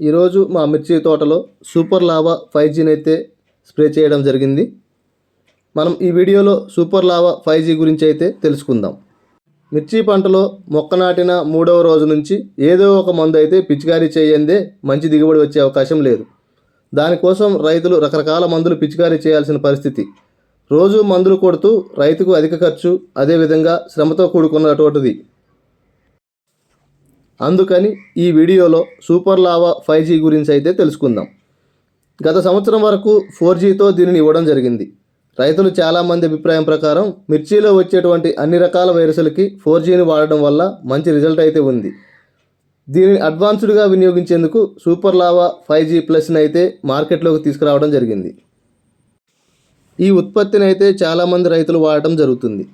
ఈరోజు మా మిర్చి తోటలో సూపర్ లావా ఫైవ్ జీని అయితే స్ప్రే చేయడం జరిగింది. మనం ఈ వీడియోలో సూపర్ లావా ఫైవ్ జీ గురించి అయితే తెలుసుకుందాం. మిర్చి పంటలో మొక్క నాటిన మూడవ రోజు నుంచి ఏదో ఒక మందు అయితే పిచికారీ చేయందే మంచి దిగుబడి వచ్చే అవకాశం లేదు. దానికోసం రైతులు రకరకాల మందులు పిచికారీ చేయాల్సిన పరిస్థితి. రోజు మందులు కొడుతూ రైతుకు అధిక ఖర్చు అదేవిధంగా శ్రమతో కూడుకున్నటువంటిది. అందుకని ఈ వీడియోలో సూపర్ లావా ఫైవ్ జీ గురించి అయితే తెలుసుకుందాం. గత సంవత్సరం వరకు ఫోర్ జీతో దీనిని ఇవ్వడం జరిగింది. రైతులు చాలామంది అభిప్రాయం ప్రకారం మిర్చిలో వచ్చేటువంటి అన్ని రకాల వైరస్లకి ఫోర్ జీని వాడడం వల్ల మంచి రిజల్ట్ అయితే ఉంది. దీనిని అడ్వాన్స్డ్గా వినియోగించేందుకు సూపర్ లావా ఫైవ్ జీ ప్లస్ని అయితే మార్కెట్లోకి తీసుకురావడం జరిగింది. ఈ ఉత్పత్తిని అయితే చాలామంది రైతులు వాడటం జరుగుతుంది.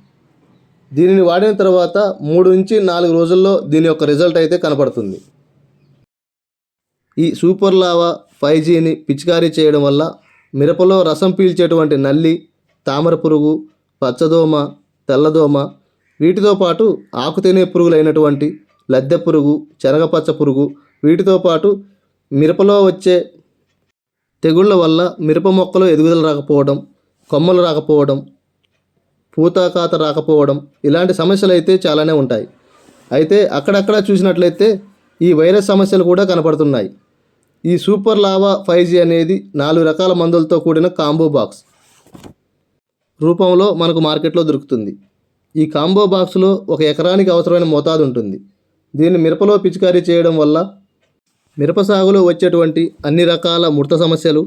దీనిని వాడిన తర్వాత మూడు నుంచి నాలుగు రోజుల్లో దీని యొక్క రిజల్ట్ అయితే కనపడుతుంది. ఈ సూపర్ లావా ఫైవ్ జీని పిచికారీ చేయడం వల్ల మిరపలో రసం పీల్చేటువంటి నల్లి తామర పురుగు పచ్చదోమ తెల్లదోమ వీటితో పాటు ఆకు తినే పురుగులైనటువంటి లద్దె పురుగు శనగపచ్చ పురుగు వీటితో పాటు మిరపలో వచ్చే తెగుళ్ళ వల్ల మిరప మొక్కలు ఎదుగుదల రాకపోవడం కొమ్మలు రాకపోవడం పూతాకాత రాకపోవడం ఇలాంటి సమస్యలు అయితే చాలానే ఉంటాయి. అయితే అక్కడక్కడ చూసినట్లయితే ఈ వైరస్ సమస్యలు కూడా కనపడుతున్నాయి. ఈ సూపర్ లావా ఫైవ్ జీ అనేది నాలుగు రకాల మందులతో కూడిన కాంబో బాక్స్ రూపంలో మనకు మార్కెట్లో దొరుకుతుంది. ఈ కాంబో బాక్స్లో ఒక ఎకరానికి అవసరమైన మోతాదు ఉంటుంది. దీన్ని మిరపలో పిచికారీ చేయడం వల్ల మిరప సాగులో వచ్చేటువంటి అన్ని రకాల ముడత సమస్యలు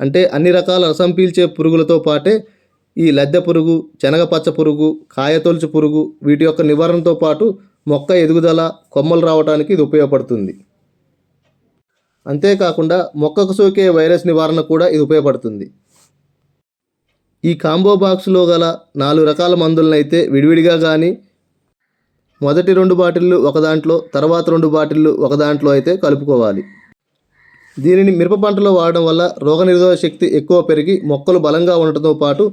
అంటే అన్ని రకాల రసం పీల్చే పురుగులతో పాటే ఈ లద్దె పురుగు శనగపచ్చ పురుగు కాయతొలుచు పురుగు వీటి యొక్క నివారణతో పాటు మొక్క ఎదుగుదల కొమ్మలు రావడానికి ఇది ఉపయోగపడుతుంది. అంతేకాకుండా మొక్కకు సోకే వైరస్ నివారణ కూడా ఇది ఉపయోగపడుతుంది. ఈ కాంబో బాక్స్లో గల నాలుగు రకాల మందులను అయితే విడివిడిగా కానీ మొదటి రెండు బాటిళ్ళు ఒక దాంట్లో తర్వాత రెండు బాటిళ్ళు ఒక దాంట్లో అయితే కలుపుకోవాలి. దీనిని మిరప పంటలో వాడడం వల్ల రోగనిరోధక శక్తి ఎక్కువ పెరిగి మొక్కలు బలంగా ఉండటంతో పాటు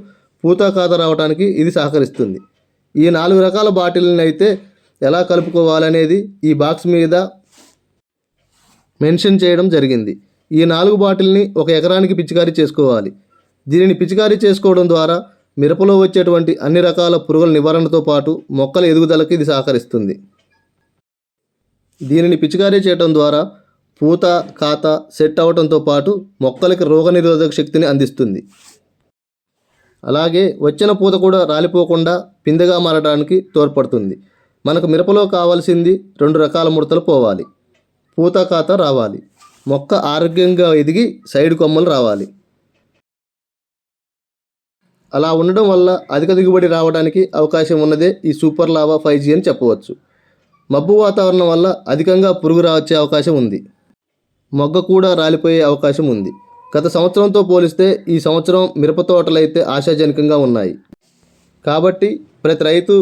పూత కాత రావడానికి ఇది సహకరిస్తుంది. ఈ నాలుగు రకాల బాటిల్ని అయితే ఎలా కలుపుకోవాలనేది ఈ బాక్స్ మీద మెన్షన్ చేయడం జరిగింది. ఈ నాలుగు బాటిల్ని ఒక ఎకరానికి పిచికారీ చేసుకోవాలి. దీనిని పిచికారీ చేసుకోవడం ద్వారా మిరపలో వచ్చేటువంటి అన్ని రకాల పురుగుల నివారణతో పాటు మొక్కల ఎదుగుదలకి ఇది సహకరిస్తుంది. దీనిని పిచికారీ చేయడం ద్వారా పూత కాత సెట్ అవడంతో పాటు మొక్కలకి రోగనిరోధక శక్తిని అందిస్తుంది. అలాగే వచ్చిన పూత కూడా రాలిపోకుండా పిందెగా మారడానికి తోడ్పడుతుంది. మనకు మిరపలో కావాల్సింది రెండు రకాల ముడతలు పోవాలి. పూత కాత రావాలి. మొక్క ఆరోగ్యంగా ఎదిగి సైడ్ కొమ్మలు రావాలి. అలా ఉండడం వల్ల అధిక దిగుబడి రావడానికి అవకాశం ఉన్నదే ఈ సూపర్ లావా ఫైవ్ జీ అని చెప్పవచ్చు. మబ్బు వాతావరణం వల్ల అధికంగా పురుగు రావచ్చే అవకాశం ఉంది. మొగ్గ కూడా రాలిపోయే అవకాశం ఉంది. గత సంవత్సరంతో పోలిస్తే ఈ సంవత్సరం మిరప తోటలైతే అయితే ఆశాజనకంగా ఉన్నాయి. కాబట్టి ప్రతి రైతు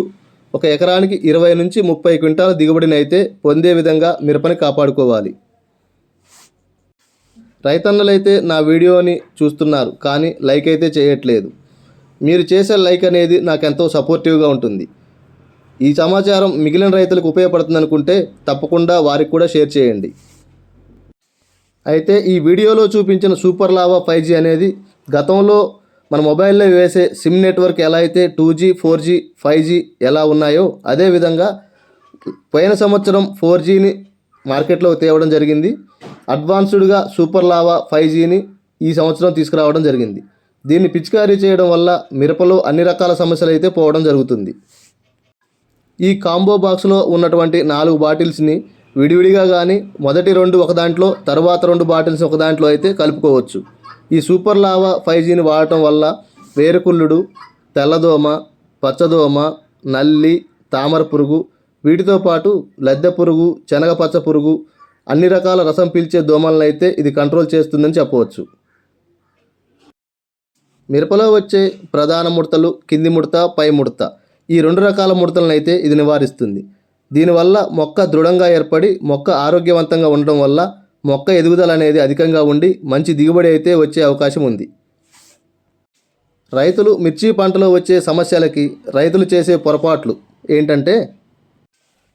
ఒక ఎకరానికి ఇరవై నుంచి ముప్పై క్వింటాల దిగుబడిని అయితే పొందే విధంగా మిరపని కాపాడుకోవాలి. రైతన్నలైతే నా వీడియోని చూస్తున్నారు కానీ లైక్ అయితే చేయట్లేదు. మీరు చేసే లైక్ అనేది నాకు ఎంతో సపోర్టివ్గా ఉంటుంది. ఈ సమాచారం మిగిలిన రైతులకు ఉపయోగపడుతుంది అనుకుంటే తప్పకుండా వారికి కూడా షేర్ చేయండి. అయితే ఈ వీడియోలో చూపించిన సూపర్ లావా ఫైవ్ జీ అనేది గతంలో మన మొబైల్లో వేసే సిమ్ నెట్వర్క్ ఎలా అయితే two G four G five G ఎలా ఉన్నాయో అదేవిధంగా పోయిన సంవత్సరం ఫోర్ జీని మార్కెట్లో తేవడం జరిగింది. అడ్వాన్స్డ్గా సూపర్ లావా ఫైవ్ జీని ఈ సంవత్సరం తీసుకురావడం జరిగింది. దీన్ని పిచికారీ చేయడం వల్ల మిరపలో అన్ని రకాల సమస్యలు అయితే పోవడం జరుగుతుంది. ఈ కాంబో బాక్స్లో ఉన్నటువంటి నాలుగు బాటిల్స్ని విడివిడిగా కానీ మొదటి రెండు ఒక దాంట్లో తర్వాత రెండు బాటిల్స్ ఒక దాంట్లో అయితే కలుపుకోవచ్చు. ఈ సూపర్ లావా ఫైవ్ జీని వాడటం వల్ల వేరుకుళ్ళుడు తెల్లదోమ పచ్చదోమ నల్లి తామర పురుగు వీటితో పాటు లద్దె పురుగు శనగపచ్చ పురుగు అన్ని రకాల రసం పీల్చే దోమలను అయితే ఇది కంట్రోల్ చేస్తుందని చెప్పవచ్చు. మిరపలో వచ్చే ప్రధాన ముడతలు కింది ముడత పై ముడత. ఈ రెండు రకాల ముడతలను అయితే ఇది నివారిస్తుంది. దీనివల్ల మొక్క దృఢంగా ఏర్పడి మొక్క ఆరోగ్యవంతంగా ఉండడం వల్ల మొక్క ఎదుగుదల అనేది అధికంగా ఉండి మంచి దిగుబడి అయితే వచ్చే అవకాశం ఉంది. రైతులు మిర్చి పంటలో వచ్చే సమస్యలకి రైతులు చేసే పొరపాట్లు ఏంటంటే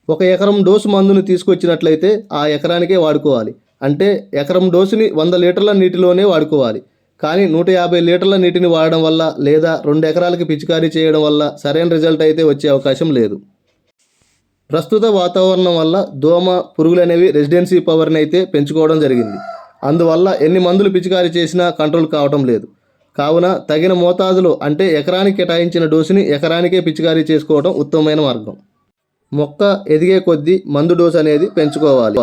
ఒక ఎకరం డోసు మందును తీసుకొచ్చినట్లయితే ఆ ఎకరానికే వాడుకోవాలి. అంటే ఎకరం డోసుని వంద లీటర్ల నీటిలోనే వాడుకోవాలి. కానీ నూట యాభై లీటర్ల నీటిని వాడడం వల్ల లేదా రెండు ఎకరాలకి పిచికారీ చేయడం వల్ల సరైన రిజల్ట్ అయితే వచ్చే అవకాశం లేదు. ప్రస్తుత వాతావరణం వల్ల దోమ పురుగులు అనేవి రెసిడెన్సీ పవర్ని అయితే పెంచుకోవడం జరిగింది. అందువల్ల ఎన్ని మందులు పిచికారీ చేసినా కంట్రోల్ కావటం లేదు. కావున తగిన మోతాదులో అంటే ఎకరానికి కేటాయించిన డోసుని ఎకరానికే పిచికారీ చేసుకోవడం ఉత్తమమైన మార్గం. మొక్క ఎదిగే కొద్దీ మందు డోసు అనేది పెంచుకోవాలి.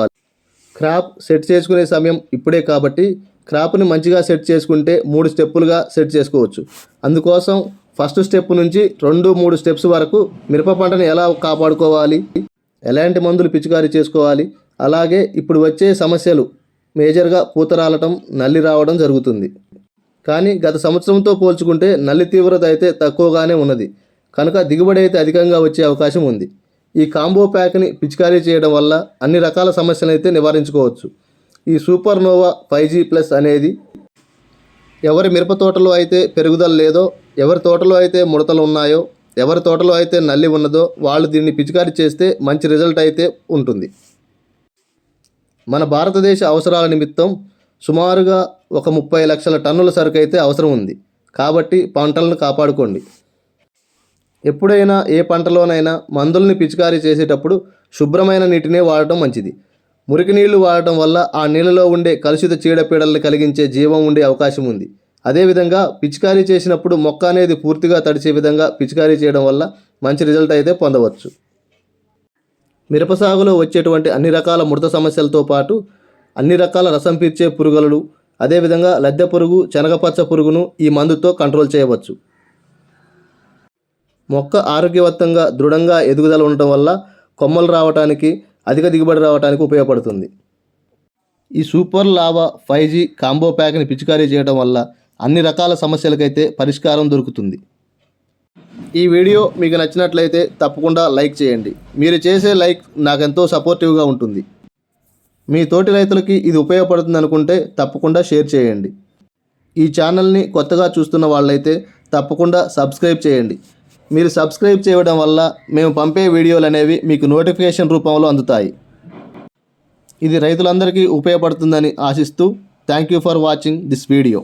క్రాప్ సెట్ చేసుకునే సమయం ఇప్పుడే కాబట్టి క్రాప్ని మంచిగా సెట్ చేసుకుంటే మూడు స్టెప్పులుగా సెట్ చేసుకోవచ్చు. అందుకోసం ఫస్ట్ స్టెప్ నుంచి రెండు మూడు స్టెప్స్ వరకు మిరప పంటను ఎలా కాపాడుకోవాలి? ఎలాంటి మందులు పిచికారీ చేసుకోవాలి? అలాగే ఇప్పుడు వచ్చే సమస్యలు మేజర్గా పూత రాలటం నల్లి రావడం జరుగుతుంది. కానీ గత సంవత్సరంతో పోల్చుకుంటే నల్లి తీవ్రత అయితే తక్కువగానే ఉన్నది. కనుక దిగుబడి అయితే అధికంగా వచ్చే అవకాశం ఉంది. ఈ కాంబో ప్యాక్ని పిచికారీ చేయడం వల్ల అన్ని రకాల సమస్యలను అయితే నివారించుకోవచ్చు. ఈ super nova five G plus అనేది ఎవరి మిరప తోటలో అయితే పెరుగుదల లేదో ఎవరి తోటలో అయితే ముడతలు ఉన్నాయో ఎవరి తోటలో అయితే నల్లి ఉన్నదో వాళ్ళు దీన్ని పిచికారి చేస్తే మంచి రిజల్ట్ అయితే ఉంటుంది. మన భారతదేశ అవసరాల నిమిత్తం సుమారుగా ఒక ముప్పై లక్షల టన్నుల సరుకు అయితే అవసరం ఉంది. కాబట్టి పంటలను కాపాడుకోండి. ఎప్పుడైనా ఏ పంటలోనైనా మందుల్ని పిచికారీ చేసేటప్పుడు శుభ్రమైన నీటినే వాడటం మంచిది. మురికి నీళ్ళు వాడటం వల్ల ఆ నీళ్ళలో ఉండే కలుషిత చీడపీడల్ని కలిగించే జీవం ఉండే అవకాశం ఉంది. అదేవిధంగా పిచికారీ చేసినప్పుడు మొక్క అనేది పూర్తిగా తడిచే విధంగా పిచికారీ చేయడం వల్ల మంచి రిజల్ట్ అయితే పొందవచ్చు. మిరప సాగులో వచ్చేటువంటి అన్ని రకాల ముడత సమస్యలతో పాటు అన్ని రకాల రసం పీర్చే పురుగులు అదేవిధంగా లద్దె పురుగు శనగపచ్చ పురుగును ఈ మందుతో కంట్రోల్ చేయవచ్చు. మొక్క ఆరోగ్యవంతంగా దృఢంగా ఎదుగుదల ఉండటం వల్ల కొమ్మలు రావటానికి అధిక దిగుబడి రావడానికి ఉపయోగపడుతుంది. ఈ super Lava five G combo ప్యాక్ని పిచికారీ చేయడం వల్ల అన్ని రకాల సమస్యలకైతే పరిష్కారం దొరుకుతుంది. ఈ వీడియో మీకు నచ్చినట్లయితే తప్పకుండా లైక్ చేయండి. మీరు చేసే లైక్ నాకెంతో సపోర్టివ్గా ఉంటుంది. మీ తోటి రైతులకి ఇది ఉపయోగపడుతుంది అనుకుంటే తప్పకుండా షేర్ చేయండి. ఈ ఛానల్ని కొత్తగా చూస్తున్న వాళ్ళైతే తప్పకుండా సబ్స్క్రైబ్ చేయండి. మీరు సబ్స్క్రైబ్ చేయడం వల్ల మేము పంపే వీడియోలు అనేవి మీకు నోటిఫికేషన్ రూపంలో అందుతాయి. ఇది రైతులందరికీ ఉపయోగపడుతుందని ఆశిస్తూ thank you for watching this video.